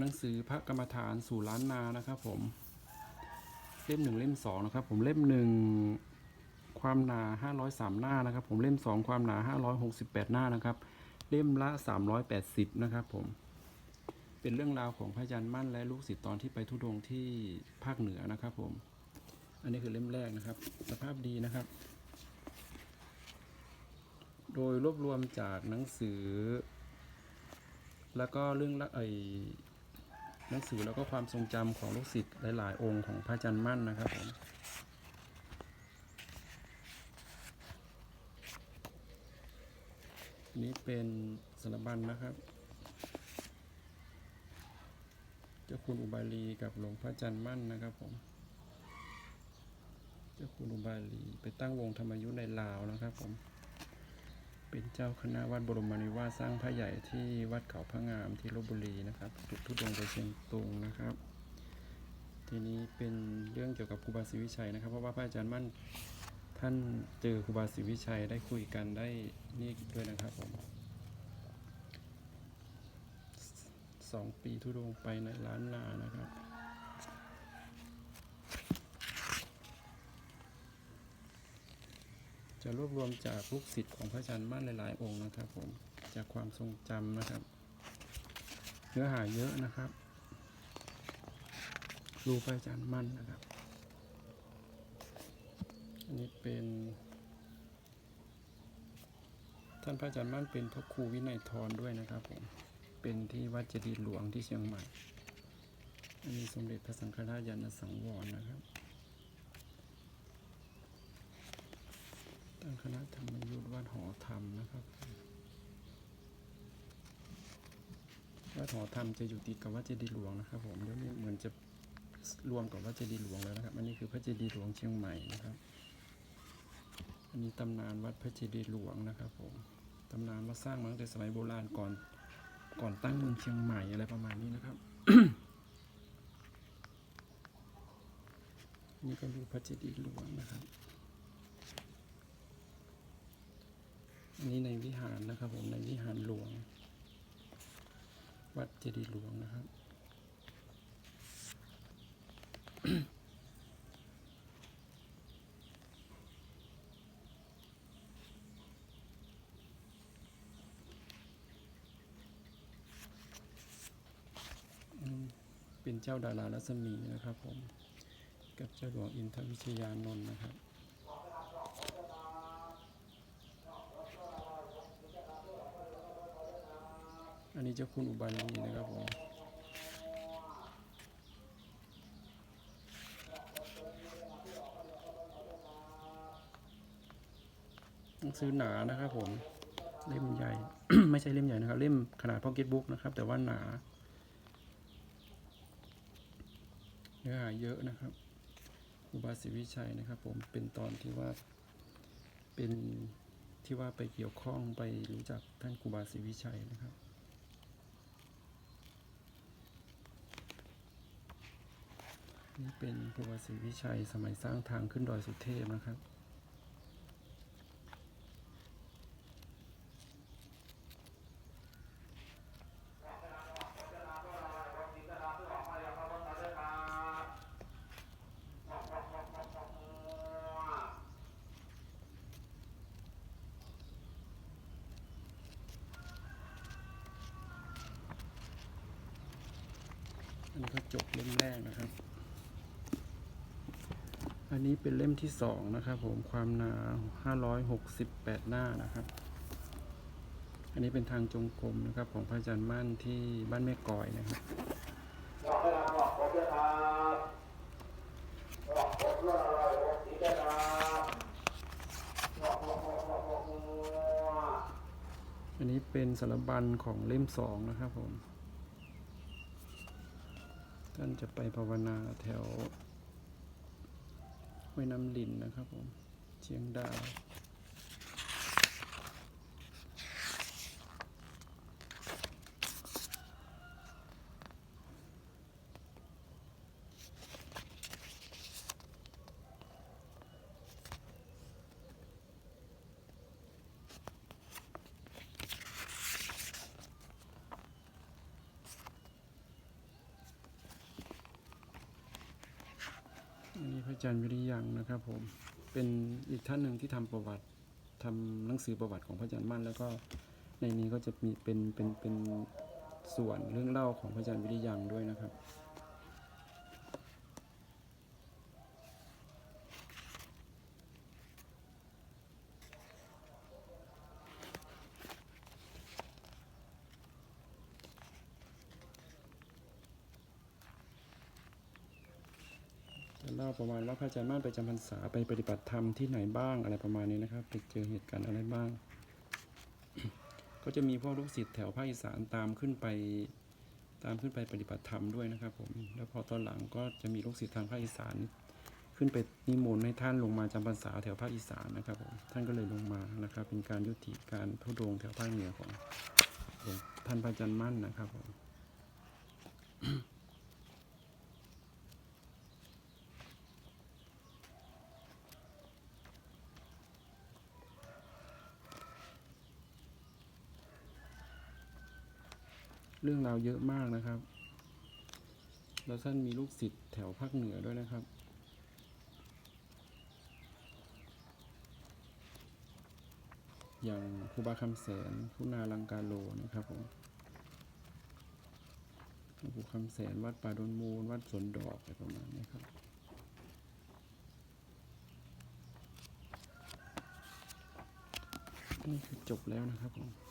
หนังสือพระกรรมฐานสู่ล้านนานะครับผมเล่มหนึ่งเล่มสองนะครับ ผมเล่มหนึ่งความหนา503หน้านะครับ ผมเล่มสองความหนา568หกสิบแปดหน้านะครับ เล่มละ380นะครับ ผม เป็นเรื่องราวของพระอาจารย์มั่นและลูกศิษย์ตอนที่ไปทุดงที่ภาคเหนือนะครับ ผม อันนี้คือเล่มแรกนะครับ สภาพดีนะครับ โดยรวบรวมจากหนังสือ แล้วก็เรื่องละไอ หนังสือแล้วก็ความทรงจำของลูกศิษย์หลายๆ องค์ของพระอาจารย์มั่นนะครับผมนี่เป็นสารบัญนะครับ เจ้าคุณอุบาลีกับหลวงพระอาจารย์มั่นนะครับผม เจ้าคุณอุบาลีไปตั้งวงธรรมยุทธ์ในลาวนะครับผม เป็นเจ้าคณะวัดบรมนิวาสสร้างพระใหญ่ที่วัดเขาพระงามที่ลบบุรีนะครับจุดทุดงไปเชียงตุงนะครับ ทีนี้เป็นเรื่องเกี่ยวกับครูบาศรีวิชัยนะครับ เพราะว่าพระอาจารย์มั่นท่านเจอครูบาศรีวิชัยได้คุยกันได้นี่ด้วยนะครับผมสองปีทุดงไปในล้านนานะครับ จะรวบรวมจากลูกศิษย์ของพระอาจารย์มั่นหลายๆ องค์นะครับผมจากความทรงจำนะครับ เนื้อหาเยอะนะครับรูปพระอาจารย์มั่นนะครับ อันนี้เป็น ท่านพระอาจารย์มั่นเป็นพระครูวินัยทรด้วยนะครับผมเป็นที่วัดเจดีย์หลวงที่เชียงใหม่ อันนี้สมเด็จพระสังฆราชยานสังวรนะครับ ตั้ง คณะธรรมยุทธวัดหอธรรมนะครับ วัดหอธรรมจะอยู่ติดกับวัดเจดีย์หลวงนะครับ ผมเดี๋ยวนี้เหมือนจะรวมกับวัดเจดีย์หลวงแล้วนะครับ อันนี้คือพระเจดีย์หลวงเชียงใหม่นะครับ อันนี้ตำนานวัดพระเจดีย์หลวงนะครับผม ตำนานว่าสร้างมาตั้งแต่สมัยโบราณก่อน ก่อนตั้งเมืองเชียงใหม่อะไรประมาณนี้นะครับนี่ก็รูพระเจดีย์หลวงนะครับ อันนี้ในวิหารนะครับผมในวิหารหลวง วัดเจดีย์หลวงนะครับ เป็นเจ้าดารารัศมีนะครับผม กับเจ้าหลวงอินทวิชยานนท์นะครับ อันนี้เจ้าคุณอุบาลีนะครับผมหนังสือหนานะครับผมเล่มใหญ่ ไม่ใช่เล่มใหญ่นะครับ เล่มขนาดพ็อกเก็ตบุ๊กนะครับ แต่ว่าหนาเนื้อหาเยอะนะครับ อุบาสิวิชัยนะครับ ผมเป็นตอนที่ว่าเป็นที่ว่าไปเกี่ยวข้องไปรู้จักท่านครูบาศรีวิชัยนะครับ นี่เป็นครูบาศรีวิชัยสมัยสร้างทางขึ้นดอยสุเทพนะครับอันนี้ก็จบเล่มแรกนะครับ อันนี้เป็นเล่มที่สองนะครับผมความหนา568หน้านะครับ อันนี้เป็นทางจงกรมนะครับ ของพระอาจารย์มั่นที่บ้านแม่กอยนะครับอันนี้เป็นสารบัญของเล่มสองนะครับผม ท่านจะไปภาวนาแถว ห้วยน้ำลินนะครับผมเชียงดาว อันนี้พระอาจารย์วิริยังนะครับผมเป็นอีกท่านหนึ่งที่ทำประวัติทำหนังสือประวัติของพระอาจารย์มั่น แล้วก็ในนี้ก็จะมีเป็นเป็นเป็นส่วนเรื่องเล่าของพระอาจารย์วิริยังด้วยนะครับ เล่าประมาณว่าพระอาจารย์มั่นไปจำพรรษาไปปฏิบัติธรรมที่ไหนบ้างอะไรประมาณนี้นะครับไปเจอเหตุการณ์อะไรบ้าง ก็จะมีพวกลูกศิษย์แถวภาคอีสานตามขึ้นไปตามขึ้นไปปฏิบัติธรรมด้วยนะครับผมแล้วพอตอนหลังก็จะมีลูกศิษย์ทางภาคอีสานขึ้นไปนิมนต์ให้ท่านลงมาจำพรรษาแถวภาคอีสานนะครับผมท่านก็เลยลงมานะครับ เป็นการยุติการทุดงแถวภาคเหนือของหลวงท่านพระอาจารย์มั่นนะครับผม เรื่องราวเยอะมากนะครับ แล้วท่านมีลูกศิษย์แถวภาคเหนือด้วยนะครับ อย่างครูบาคำแสนคุณาลังกาโลนะครับผมหลวงปู่คำแสนวัดป่าดอนมูล วัดสวนดอกอะไรประมาณนี้ครับ นี่คือจบแล้วนะครับผม